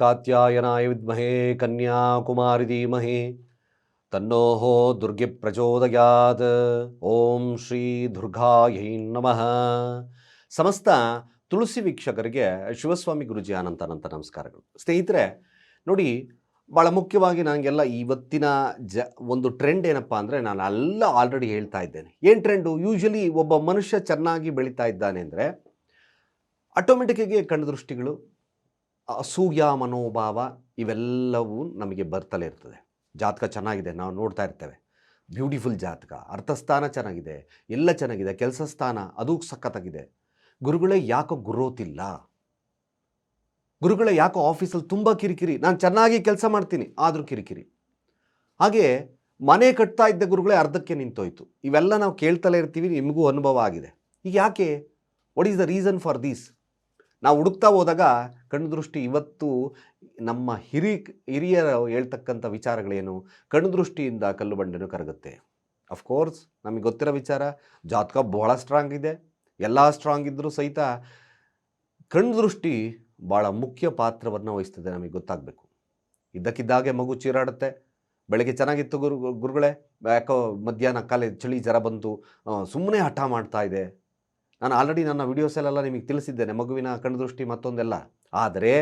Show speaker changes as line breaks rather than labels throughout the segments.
ಕಾತ್ಯಾಯನಾಯ ವಿದ್ಮಹೇ ಕನ್ಯಾಕುಮಾರಿ ಧೀಮಹಿ ತನ್ನೋಹೋ ದುರ್ಗೆ ಪ್ರಚೋದಯಾತ್ ಓಂ ಶ್ರೀ ದುರ್ಗಾಯೈ ನಮಃ ಸಮಸ್ತ ತುಳಸಿ ವೀಕ್ಷಕರಿಗೆ ಶಿವಸ್ವಾಮಿ ಗುರುಜಿ ಅನಂತ ಅನಂತ ನಮಸ್ಕಾರಗಳು. ಸ್ನೇಹಿತರೆ, ನೋಡಿ ಭಾಳ ಮುಖ್ಯವಾಗಿ ನನಗೆಲ್ಲ ಇವತ್ತಿನ ಜ ಒಂದು ಟ್ರೆಂಡ್ ಏನಪ್ಪ ಅಂದರೆ ನಾನು ಎಲ್ಲ ಆಲ್ರೆಡಿ ಹೇಳ್ತಾ ಇದ್ದೇನೆ. ಏನು ಟ್ರೆಂಡು ಯೂಶ್ವಲಿ ಒಬ್ಬ ಮನುಷ್ಯ ಚೆನ್ನಾಗಿ ಬೆಳೀತಾ ಇದ್ದಾನೆ ಅಂದರೆ ಆಟೋಮೆಟಿಕ್ಕಾಗಿ ಕಣ್ಣುದೃಷ್ಟಿಗಳು ಅಸೂಯ ಮನೋಭಾವ ಇವೆಲ್ಲವೂ ನಮಗೆ ಬರ್ತಲೇ ಇರ್ತದೆ. ಜಾತಕ ಚೆನ್ನಾಗಿದೆ, ನಾವು ನೋಡ್ತಾ ಇರ್ತೇವೆ. ಬ್ಯೂಟಿಫುಲ್ ಜಾತಕ, ಅರ್ಥಸ್ಥಾನ ಚೆನ್ನಾಗಿದೆ, ಎಲ್ಲ ಚೆನ್ನಾಗಿದೆ, ಕೆಲಸ ಸ್ಥಾನ ಅದು ಸಖತ್ತಾಗಿದೆ. ಗುರುಗಳೇ ಯಾಕೋ ಗುರೋತಿಲ್ಲ ಗುರುಗಳೇ ಯಾಕೋ ಆಫೀಸಲ್ಲಿ ತುಂಬ ಕಿರಿಕಿರಿ, ನಾನು ಚೆನ್ನಾಗಿ ಕೆಲಸ ಮಾಡ್ತೀನಿ, ಆದರೂ ಕಿರಿಕಿರಿ. ಹಾಗೆ ಮನೆ ಕಟ್ತಾ ಇದ್ದ ಗುರುಗಳೇ ಅರ್ಧಕ್ಕೆ ನಿಂತೋಯ್ತು. ಇವೆಲ್ಲ ನಾವು ಕೇಳ್ತಲೇ ಇರ್ತೀವಿ, ನಿಮಗೂ ಅನುಭವ ಆಗಿದೆ. ಈಗ ಯಾಕೆ? What is the reason for these ನಾವು ಹುಡುಕ್ತಾ ಹೋದಾಗ ಕಣ್ಣು ದೃಷ್ಟಿ ಇವತ್ತು ನಮ್ಮ ಹಿರಿ ಹಿರಿಯರು ಹೇಳ್ತಕ್ಕಂಥ ವಿಚಾರಗಳೇನು? ಕಣ್ಣು ದೃಷ್ಟಿಯಿಂದ ಕಲ್ಲು ಬಂಡೆನೂ ಕರಗುತ್ತೆ. ಅಫ್ಕೋರ್ಸ್ ನಮಗೆ ಗೊತ್ತಿರೋ ವಿಚಾರ, ಜಾತಕ ಬಹಳ ಸ್ಟ್ರಾಂಗ್ ಇದೆ. ಎಲ್ಲ ಸ್ಟ್ರಾಂಗ್ ಇದ್ದರೂ ಸಹಿತ ಕಣ್ಣು ದೃಷ್ಟಿ ಭಾಳ ಮುಖ್ಯ ಪಾತ್ರವನ್ನು ವಹಿಸ್ತದೆ ನಮಗೆ ಗೊತ್ತಾಗಬೇಕು. ಇದ್ದಕ್ಕಿದ್ದಾಗೆ ಮಗು ಚೀರಾಡುತ್ತೆ. ಬೆಳಗ್ಗೆ ಚೆನ್ನಾಗಿತ್ತು ಗುರು, ಗುರುಗಳೇ. ಯಾಕೋ ಮಧ್ಯಾಹ್ನ ಕಾಲೇಜ್ ಚಳಿ ಜ್ವರ ಬಂತು ಸುಮ್ಮನೆ ಹಠ ಮಾಡ್ತಾ ಇದೆ. ನಾನು ಆಲ್ರೆಡಿ ನನ್ನ ವಿಡಿಯೋಸಲ್ಲೆಲ್ಲ ನಿಮಗೆ ತಿಳಿಸಿದ್ದೇನೆ, ಮಗುವಿನ ಕಣ್ದೃಷ್ಟಿ ಮತ್ತೊಂದೆಲ್ಲ. ಆದರೆ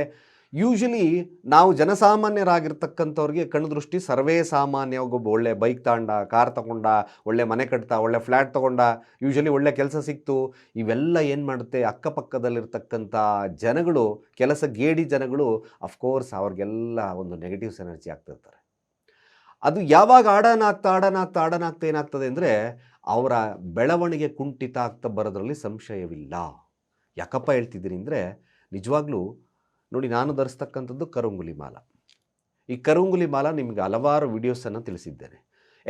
ಯೂಶಲಿ ನಾವು ಜನಸಾಮಾನ್ಯರಾಗಿರ್ತಕ್ಕಂಥವ್ರಿಗೆ ಕಣ್ದೃಷ್ಟಿ ಸರ್ವೇ ಸಾಮಾನ್ಯವಾಗಿ ಒಬ್ಬ ಒಳ್ಳೆ ಬೈಕ್ ತಗೊಂಡ ಕಾರ್ ತಗೊಂಡ, ಒಳ್ಳೆ ಮನೆ ಕಟ್ತಾ ಒಳ್ಳೆ ಫ್ಲ್ಯಾಟ್ ತಗೊಂಡ ಯೂಶಲಿ ಒಳ್ಳೆ ಕೆಲಸ ಸಿಕ್ತು. ಇವೆಲ್ಲ ಏನು ಮಾಡುತ್ತೆ? ಅಕ್ಕಪಕ್ಕದಲ್ಲಿರ್ತಕ್ಕಂಥ ಜನಗಳು, ಕೆಲಸ ಗೇಡಿ ಜನಗಳು ಅಫ್ಕೋರ್ಸ್ ಅವ್ರಿಗೆಲ್ಲ ಒಂದು ನೆಗೆಟಿವ್ಸ್ ಎನರ್ಜಿ ಆಗ್ತಿರ್ತಾರೆ. ಅದು ಯಾವಾಗ ಆಡನಾಗ್ತಾ ಆಡನಾಗ್ತಾ ಆಡನಾಗ್ತಾ ಏನಾಗ್ತದೆ ಅಂದರೆ ಅವರ ಬೆಳವಣಿಗೆ ಕುಂಠಿತ ಆಗ್ತಾ ಬರೋದ್ರಲ್ಲಿ ಸಂಶಯವಿಲ್ಲ. ಯಾಕಪ್ಪ ಹೇಳ್ತಿದ್ದೀನಿ ಅಂದರೆ, ನಿಜವಾಗ್ಲೂ ನೋಡಿ ನಾನು ಧರಿಸ್ತಕ್ಕಂಥದ್ದು ಕರುಂಗುಲಿ ಮಾಲ. ಈ ಕರುಂಗುಲಿ ಮಾಲ ನಿಮಗೆ ಹಲವಾರು ವಿಡಿಯೋಸನ್ನು ತಿಳಿಸಿದ್ದೇನೆ.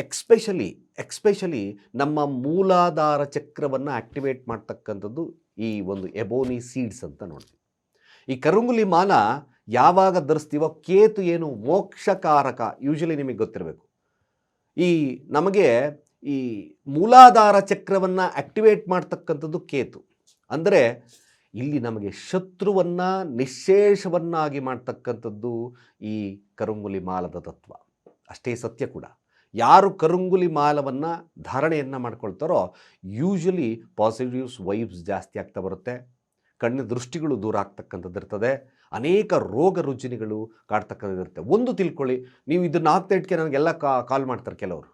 ಎಕ್ಸ್ಪೆಷಲಿ ಎಕ್ಸ್ಪೆಷಲಿ ನಮ್ಮ ಮೂಲಾಧಾರ ಚಕ್ರವನ್ನು ಆಕ್ಟಿವೇಟ್ ಮಾಡ್ತಕ್ಕಂಥದ್ದು ಈ ಒಂದು ಎಬೋನಿ ಸೀಡ್ಸ್ ಅಂತ ನೋಡ್ತೀವಿ ಈ ಕರುಂಗುಲಿ ಮಾಲ ಯಾವಾಗ ಧರಿಸ್ತೀವೋ ಕೇತು ಏನು ಮೋಕ್ಷಕಾರಕ ಯೂಶಲಿ ನಿಮಗೆ ಗೊತ್ತಿರಬೇಕು. ಈ ನಮಗೆ ಈ ಮೂಲಾಧಾರ ಚಕ್ರವನ್ನು ಆಕ್ಟಿವೇಟ್ ಮಾಡ್ತಕ್ಕಂಥದ್ದು ಕೇತು. ಅಂದರೆ ಇಲ್ಲಿ ನಮಗೆ ಶತ್ರುವನ್ನು ನಿಶೇಷವನ್ನಾಗಿ ಮಾಡ್ತಕ್ಕಂಥದ್ದು ಈ ಕರುಂಗುಲಿ ಮಾಲದ ತತ್ವ. ಅಷ್ಟೇ ಸತ್ಯ ಕೂಡ. ಯಾರು ಕರುಂಗುಲಿ ಮಾಲವನ್ನು ಧಾರಣೆಯನ್ನು ಮಾಡ್ಕೊಳ್ತಾರೋ ಯೂಶಲಿ ಪಾಸಿಟಿವ್ಸ್ ವೈಬ್ಸ್ ಜಾಸ್ತಿ ಆಗ್ತಾ ಬರುತ್ತೆ. ಕಣ್ಣಿನ ದೃಷ್ಟಿಗಳು ದೂರ ಆಗ್ತಕ್ಕಂಥದ್ದು ಇರ್ತದೆ. ಅನೇಕ ರೋಗ ರುಜಿನಿಗಳು ಕಾಡ್ತಕ್ಕಂಥದ್ದು ಇರುತ್ತೆ. ಒಂದು ತಿಳ್ಕೊಳ್ಳಿ, ನೀವು ಇದನ್ನು ಆಗ್ತಾ ಇಟ್ಕೆ ನನಗೆಲ್ಲ ಕಾಲ್ ಮಾಡ್ತಾರೆ ಕೆಲವರು.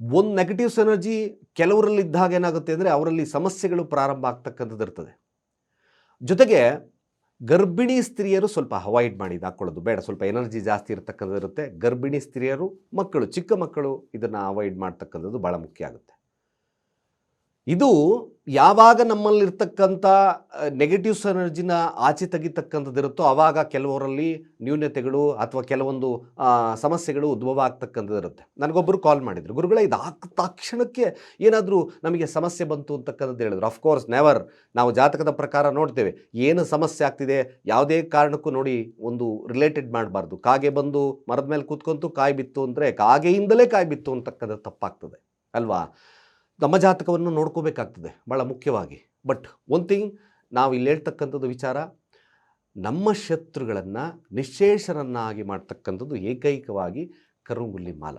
ಒಂದು ನೆಗೆಟಿವ್ಸ್ ಎನರ್ಜಿ ಕೆಲವರಲ್ಲಿ ಇದ್ದಾಗ ಏನಾಗುತ್ತೆ ಅಂದರೆ ಅವರಲ್ಲಿ ಸಮಸ್ಯೆಗಳು ಪ್ರಾರಂಭ ಆಗ್ತಕ್ಕಂಥದ್ದು ಇರ್ತದೆ. ಜೊತೆಗೆ ಗರ್ಭಿಣಿ ಸ್ತ್ರೀಯರು ಸ್ವಲ್ಪ ಅವಾಯ್ಡ್ ಮಾಡಿ ಇದು ಹಾಕ್ಕೊಳ್ಳೋದು ಬೇಡ. ಸ್ವಲ್ಪ ಎನರ್ಜಿ ಜಾಸ್ತಿ ಇರತಕ್ಕಂಥದ್ದು ಇರುತ್ತೆ. ಗರ್ಭಿಣಿ ಸ್ತ್ರೀಯರು, ಮಕ್ಕಳು, ಚಿಕ್ಕ ಮಕ್ಕಳು ಇದನ್ನು ಅವಾಯ್ಡ್ ಮಾಡ್ತಕ್ಕಂಥದ್ದು ಭಾಳ ಮುಖ್ಯ ಆಗುತ್ತೆ. ಇದು ಯಾವಾಗ ನಮ್ಮಲ್ಲಿರ್ತಕ್ಕಂಥ ನೆಗೆಟಿವ್ಸ್ ಎನರ್ಜಿನ ಆಚೆ ತೆಗಿತಕ್ಕಂಥದ್ದಿರುತ್ತೋ ಆವಾಗ ಕೆಲವರಲ್ಲಿ ನ್ಯೂನತೆಗಳು ಅಥವಾ ಕೆಲವೊಂದು ಸಮಸ್ಯೆಗಳು ಉದ್ಭವ ಆಗ್ತಕ್ಕಂಥದ್ದಿರುತ್ತೆ ನನಗೊಬ್ಬರು ಕಾಲ್ ಮಾಡಿದರು. ಗುರುಗಳೇ ಇದು ಹಾಕ ತಕ್ಷಣಕ್ಕೆ ಏನಾದರೂ ನಮಗೆ ಸಮಸ್ಯೆ ಬಂತು ಅಂತಕ್ಕಂಥದ್ದು ಹೇಳಿದ್ರು. ಅಫ್ಕೋರ್ಸ್ ನೆವರ್ ನಾವು ಜಾತಕದ ಪ್ರಕಾರ ನೋಡ್ತೇವೆ. ಏನು ಸಮಸ್ಯೆ ಆಗ್ತಿದೆ? ಯಾವುದೇ ಕಾರಣಕ್ಕೂ ನೋಡಿ ಒಂದು ರಿಲೇಟೆಡ್ ಮಾಡಬಾರ್ದು. ಕಾಗೆ ಬಂದು ಮರದ ಮೇಲೆ ಕೂತ್ಕೊಂತು, ಕಾಯಿ ಬಿತ್ತು ಅಂದರೆ ಕಾಗೆಯಿಂದಲೇ ಕಾಯಿ ಬಿತ್ತು ಅಂತಕ್ಕಂಥದ್ದು ತಪ್ಪಾಗ್ತದೆ. ಅಲ್ವಾ? ನಮ್ಮ ಜಾತಕವನ್ನು ನೋಡ್ಕೋಬೇಕಾಗ್ತದೆ ಭಾಳ ಮುಖ್ಯವಾಗಿ. ಬಟ್ ಒನ್ ಥಿಂಗ್ ನಾವು ಇಲ್ಲಿ ಹೇಳ್ತಕ್ಕಂಥದ್ದು ವಿಚಾರ, ನಮ್ಮ ಶತ್ರುಗಳನ್ನು ನಿಶ್ಶೇಷರನ್ನಾಗಿ ಮಾಡ್ತಕ್ಕಂಥದ್ದು ಏಕೈಕವಾಗಿ ಕರುಂಗುಲ್ಲಿ ಮಾಲ.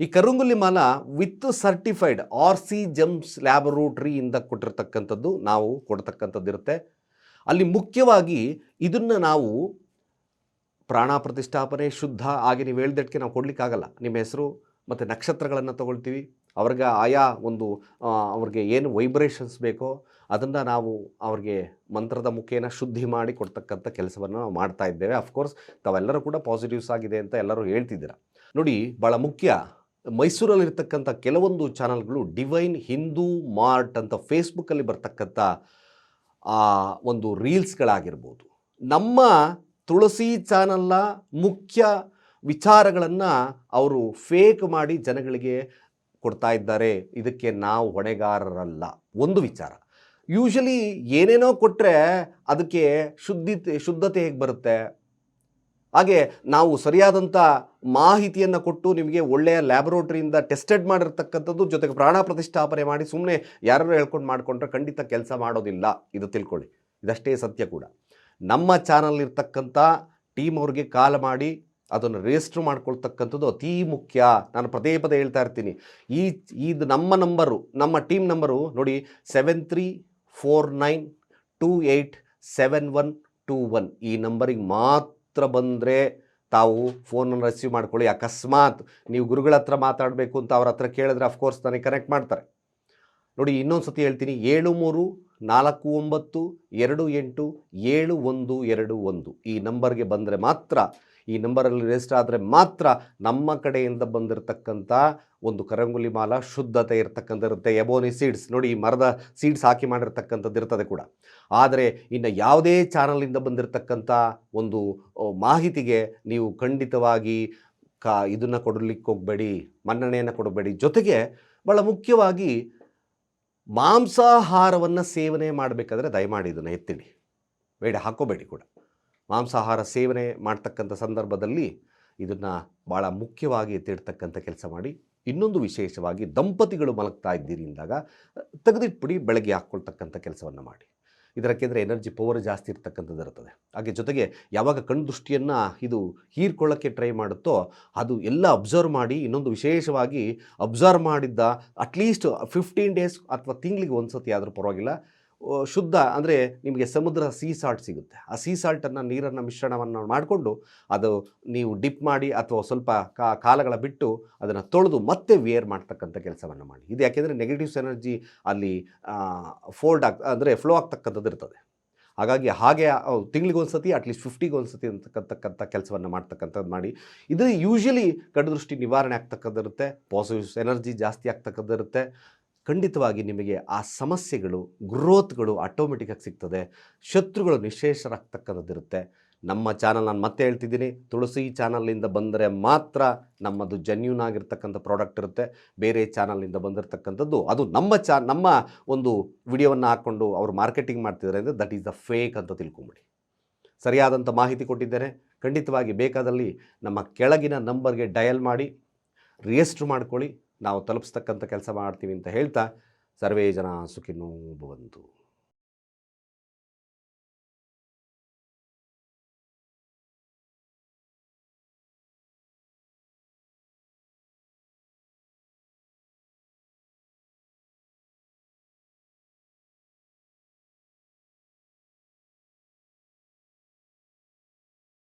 ಈ ಕರುಂಗುಲ್ಲಿ ಮಾಲ with certified R C gems ಲ್ಯಾಬೊರೋಟ್ರಿಯಿಂದ ಕೊಟ್ಟಿರ್ತಕ್ಕಂಥದ್ದು ನಾವು ಕೊಡ್ತಕ್ಕಂಥದ್ದು ಇರುತ್ತೆ ಅಲ್ಲಿ ಮುಖ್ಯವಾಗಿ ಇದನ್ನು ನಾವು ಪ್ರಾಣ ಪ್ರತಿಷ್ಠಾಪನೆ, ಶುದ್ಧ ಹಾಗೆ ನೀವು ಹೇಳ್ದಕ್ಕೆ ನಾವು ಕೊಡಲಿಕ್ಕಾಗಲ್ಲ. ನಿಮ್ಮ ಹೆಸರು ಮತ್ತು ನಕ್ಷತ್ರಗಳನ್ನು ತಗೊಳ್ತೀವಿ. ಅವ್ರಿಗೆ ಆಯಾ ಒಂದು ಅವ್ರಿಗೆ ಏನು ವೈಬ್ರೇಷನ್ಸ್ ಬೇಕೋ ಅದನ್ನು ನಾವು ಅವ್ರಿಗೆ ಮಂತ್ರದ ಮುಖೇನ ಶುದ್ಧಿ ಮಾಡಿ ಕೊಡ್ತಕ್ಕಂಥ ಕೆಲಸವನ್ನು ನಾವು ಮಾಡ್ತಾ ಇದ್ದೇವೆ. ಅಫ್ಕೋರ್ಸ್ ತಾವೆಲ್ಲರೂ ಕೂಡ ಪಾಸಿಟಿವ್ಸ್ ಆಗಿದೆ ಅಂತ ಎಲ್ಲರೂ ಹೇಳ್ತಿದ್ದೀರ. ನೋಡಿ ಭಾಳ ಮುಖ್ಯ. ಮೈಸೂರಲ್ಲಿರ್ತಕ್ಕಂಥ ಕೆಲವೊಂದು ಚಾನಲ್ಗಳು ಡಿವೈನ್ ಹಿಂದೂ ಮಾರ್ಟ್ ಅಂತ ಫೇಸ್ಬುಕ್ಕಲ್ಲಿ ಬರ್ತಕ್ಕಂಥ, ಆ, ಒಂದು ರೀಲ್ಸ್ಗಳಾಗಿರ್ಬೋದು. ನಮ್ಮ ತುಳಸಿ ಚಾನಲ್ನ ಮುಖ್ಯ ವಿಚಾರಗಳನ್ನು ಅವರು ಫೇಕ್ ಮಾಡಿ ಜನಗಳಿಗೆ ಕೊಡ್ತಾ ಇದ್ದಾರೆ, ಇದಕ್ಕೆ ನಾವು ಹೊಣೆಗಾರರಲ್ಲ. ಒಂದು ವಿಚಾರ. ಯೂಶಲಿ ಏನೇನೋ ಕೊಟ್ಟರೆ ಅದಕ್ಕೆ ಶುದ್ಧತೆ ಶುದ್ಧತೆ ಹೇಗೆ ಬರುತ್ತೆ? ಹಾಗೆ ನಾವು ಸರಿಯಾದಂಥ ಮಾಹಿತಿಯನ್ನು ಕೊಟ್ಟು ನಿಮಗೆ ಒಳ್ಳೆಯ ಲ್ಯಾಬೊರೇಟ್ರಿಯಿಂದ ಟೆಸ್ಟೆಡ್ ಮಾಡಿರ್ತಕ್ಕಂಥದ್ದು ಜೊತೆಗೆ ಪ್ರಾಣ ಪ್ರತಿಷ್ಠಾಪನೆ ಮಾಡಿ ಸುಮ್ಮನೆ ಯಾರು ಹೇಳ್ಕೊಂಡು ಮಾಡಿಕೊಂಡ್ರೆ ಖಂಡಿತ ಕೆಲಸ ಮಾಡೋದಿಲ್ಲ. ಇದು ತಿಳ್ಕೊಳ್ಳಿ. ಇದಷ್ಟೇ ಸತ್ಯ ಕೂಡ. ನಮ್ಮ ಚಾನಲ್ ಇರ್ತಕ್ಕಂಥ ಟೀಮ್ ಅವ್ರಿಗೆ ಕಾಲ್ ಮಾಡಿ ಅದನ್ನು ರಿಜಿಸ್ಟ್ರ್ ಮಾಡ್ಕೊಳ್ತಕ್ಕಂಥದ್ದು ಅತೀ ಮುಖ್ಯ. ನಾನು ಪದೇ ಪದೇ ಹೇಳ್ತಾ ಇರ್ತೀನಿ. ಈ, ಇದು ನಮ್ಮ ನಂಬರು ನಮ್ಮ ಟೀಮ್ ನಂಬರು ನೋಡಿ seven three four nine two eight seven one two one ಈ ನಂಬರಿಗೆ ಮಾತ್ರ ಬಂದರೆ ತಾವು ಫೋನನ್ನು ರಿಸೀವ್ ಮಾಡ್ಕೊಳ್ಳಿ. ಅಕಸ್ಮಾತ್ ನೀವು ಗುರುಗಳ ಹತ್ರ ಮಾತಾಡಬೇಕು ಅಂತ ಅವ್ರ ಹತ್ರ ಕೇಳಿದ್ರೆ ಅಫ್ಕೋರ್ಸ್ ನನಗೆ ಕನೆಕ್ಟ್ ಮಾಡ್ತಾರೆ. ನೋಡಿ ಇನ್ನೊಂದು ಸತಿ ಹೇಳ್ತೀನಿ. ಏಳು ಮೂರು ನಾಲ್ಕು ಒಂಬತ್ತು ಎರಡು ಎಂಟು ಏಳು ಒಂದು ಎರಡು ಒಂದು. ಈ ನಂಬರ್ಗೆ ಬಂದರೆ ಮಾತ್ರ ಈ ನಂಬರಲ್ಲಿ ರಿಜಿಸ್ಟರ್ ಆದರೆ ಮಾತ್ರ ನಮ್ಮ ಕಡೆಯಿಂದ ಬಂದಿರತಕ್ಕಂಥ ಒಂದು ಕರಂಗುಲಿ ಮಾಲ ಶುದ್ಧತೆ ಇರ್ತಕ್ಕಂಥ ಇರುತ್ತೆ ಎಬೋನಿ ಸೀಡ್ಸ್ ನೋಡಿ, ಈ ಮರದ ಸೀಡ್ಸ್ ಹಾಕಿ ಮಾಡಿರ್ತಕ್ಕಂಥದ್ದು ಇರ್ತದೆ ಕೂಡ. ಆದರೆ ಇನ್ನು ಯಾವುದೇ ಚಾನಲಿಂದ ಬಂದಿರತಕ್ಕಂಥ ಒಂದು ಮಾಹಿತಿಗೆ ನೀವು ಖಂಡಿತವಾಗಿ ಕಾ, ಇದನ್ನು ಕೊಡಲಿಕ್ಕೆ ಹೋಗಬೇಡಿ, ಮನ್ನಣೆಯನ್ನು ಕೊಡಬೇಡಿ. ಜೊತೆಗೆ ಭಾಳ ಮುಖ್ಯವಾಗಿ ಮಾಂಸಾಹಾರವನ್ನು ಸೇವನೆ ಮಾಡಬೇಕಾದ್ರೆ ದಯಮಾಡಿ ಇದನ್ನು ಎತ್ತಿಡಿ. ಬೇಡ, ಹಾಕೋಬೇಡಿ ಕೂಡ. ಮಾಂಸಾಹಾರ ಸೇವನೆ ಮಾಡ್ತಕ್ಕಂಥ ಸಂದರ್ಭದಲ್ಲಿ ಇದನ್ನು ಭಾಳ ಮುಖ್ಯವಾಗಿ ಎತ್ತಿಡ್ತಕ್ಕಂಥ ಕೆಲಸ ಮಾಡಿ, ಇನ್ನೊಂದು ವಿಶೇಷವಾಗಿ ದಂಪತಿಗಳು ಮಲಗ್ತಾ ಇದ್ದೀರಿ ಅಂದಾಗ, ತೆಗೆದಿಟ್ಬಿಡಿ, ಬೆಳಗ್ಗೆ ಹಾಕ್ಕೊಳ್ತಕ್ಕಂಥ ಕೆಲಸವನ್ನು ಮಾಡಿ. ಇದರಕ್ಕೆಂದರೆ ಎನರ್ಜಿ ಪವರ್ ಜಾಸ್ತಿ ಇರ್ತಕ್ಕಂಥದ್ದು ಇರ್ತದೆ ಹಾಗೆ ಜೊತೆಗೆ ಯಾವಾಗ ಕಣ್ಣು ದೃಷ್ಟಿಯನ್ನು ಇದು ಹೀರ್ಕೊಳ್ಳೋಕ್ಕೆ ಟ್ರೈ ಮಾಡುತ್ತೋ, ಅದು ಎಲ್ಲ ಅಬ್ಸರ್ವ್ ಮಾಡಿ, ಇನ್ನೊಂದು ವಿಶೇಷವಾಗಿ ಅಬ್ಸರ್ವ್ ಮಾಡಿದ್ದ ಅಟ್ಲೀಸ್ಟ್ ಫಿಫ್ಟೀನ್ ಡೇಸ್ ಅಥವಾ ತಿಂಗಳಿಗೆ ಒಂದು ಸತಿ ಆದರೂ ಪರವಾಗಿಲ್ಲ ಶುದ್ಧ ಅಂದರೆ ನಿಮಗೆ ಸಮುದ್ರ ಸೀ ಸಾಲ್ಟ್ ಸಿಗುತ್ತೆ. ಆ ಸೀ ಸಾಲ್ಟನ್ನು, ನೀರನ್ನು ಮಿಶ್ರಣವನ್ನು ಮಾಡಿಕೊಂಡು ಅದು ನೀವು ಡಿಪ್ ಮಾಡಿ ಅಥವಾ ಸ್ವಲ್ಪ ಕಾಲಗಳ ಬಿಟ್ಟು ಅದನ್ನು ತೊಳೆದು ಮತ್ತೆ ವೇರ್ ಮಾಡ್ತಕ್ಕಂಥ ಕೆಲಸವನ್ನು ಮಾಡಿ. ಇದು ಯಾಕೆಂದರೆ ನೆಗೆಟಿವ್ಸ್ ಎನರ್ಜಿ ಅಲ್ಲಿ ಫೋಲ್ಡ್ ಆಗ್, ಅಂದರೆ ಫ್ಲೋ ಆಗ್ತಕ್ಕಂಥದ್ದು ಇರ್ತದೆ. ಹಾಗಾಗಿ ಹಾಗೆ ತಿಂಗಳಿಗೆ ಒಂದು ಸತಿ ಅಟ್ಲೀಸ್ಟ್ ಫಿಫ್ಟಿಗೆ ಒಂದು ಸತಿ ಅಂತಕ್ಕಂಥಕ್ಕಂಥ ಕೆಲಸವನ್ನು ಮಾಡ್ತಕ್ಕಂಥದ್ದು ಮಾಡಿ. ಇದು ಯೂಶಲಿ ಕಡದೃಷ್ಟಿ ನಿವಾರಣೆ ಆಗ್ತಕ್ಕಂಥದ್ದಿರುತ್ತೆ. ಪಾಸಿಟಿವ್ಸ್ ಎನರ್ಜಿ ಜಾಸ್ತಿ ಆಗ್ತಕ್ಕಂಥದ್ದಿರುತ್ತೆ. ಖಂಡಿತವಾಗಿ ನಿಮಗೆ ಆ ಸಮಸ್ಯೆಗಳು ಗ್ರೋತ್ಗಳು ಆಟೋಮೆಟಿಕ್ಕಾಗಿ ಸಿಗ್ತದೆ. ಶತ್ರುಗಳು ನಿಶೇಷರಾಗ್ತಕ್ಕಂಥದ್ದಿರುತ್ತೆ. ನಮ್ಮ ಚಾನಲ್ ನಾನು ಮತ್ತೆ ಹೇಳ್ತಿದ್ದೀನಿ, ತುಳಸಿ ಚಾನಲ್ನಿಂದ ಬಂದರೆ ಮಾತ್ರ ನಮ್ಮದು ಜೆನ್ಯೂನ್ ಆಗಿರ್ತಕ್ಕಂಥ ಪ್ರಾಡಕ್ಟ್ ಇರುತ್ತೆ. ಬೇರೆ ಚಾನಲ್ನಿಂದ ಬಂದಿರತಕ್ಕಂಥದ್ದು, ಅದು ನಮ್ಮ ಚಾ ನಮ್ಮ ಒಂದು ವಿಡಿಯೋವನ್ನು ಹಾಕ್ಕೊಂಡು ಅವರು ಮಾರ್ಕೆಟಿಂಗ್ ಮಾಡ್ತಿದ್ದಾರೆ ಅಂದರೆ ದಟ್ ಈಸ್ ದ ಫೇಕ್ ಅಂತ ತಿಳ್ಕೊಂಬಿಡಿ. ಸರಿಯಾದಂಥ ಮಾಹಿತಿ ಕೊಟ್ಟಿದ್ದೇನೆ. ಖಂಡಿತವಾಗಿ ಬೇಕಾದಲ್ಲಿ ನಮ್ಮ ಕೆಳಗಿನ ನಂಬರ್ಗೆ ಡಯಲ್ ಮಾಡಿ ರಿಜಿಸ್ಟ್ರ್ ಮಾಡ್ಕೊಳ್ಳಿ. ನಾವು ತಲುಪಿಸ್ತಕ್ಕಂಥ ಕೆಲಸ ಮಾಡ್ತೀವಿ ಅಂತ ಹೇಳ್ತಾ ಸರ್ವೇ ಜನ ಸುಖಿನೋ ಭವಂತು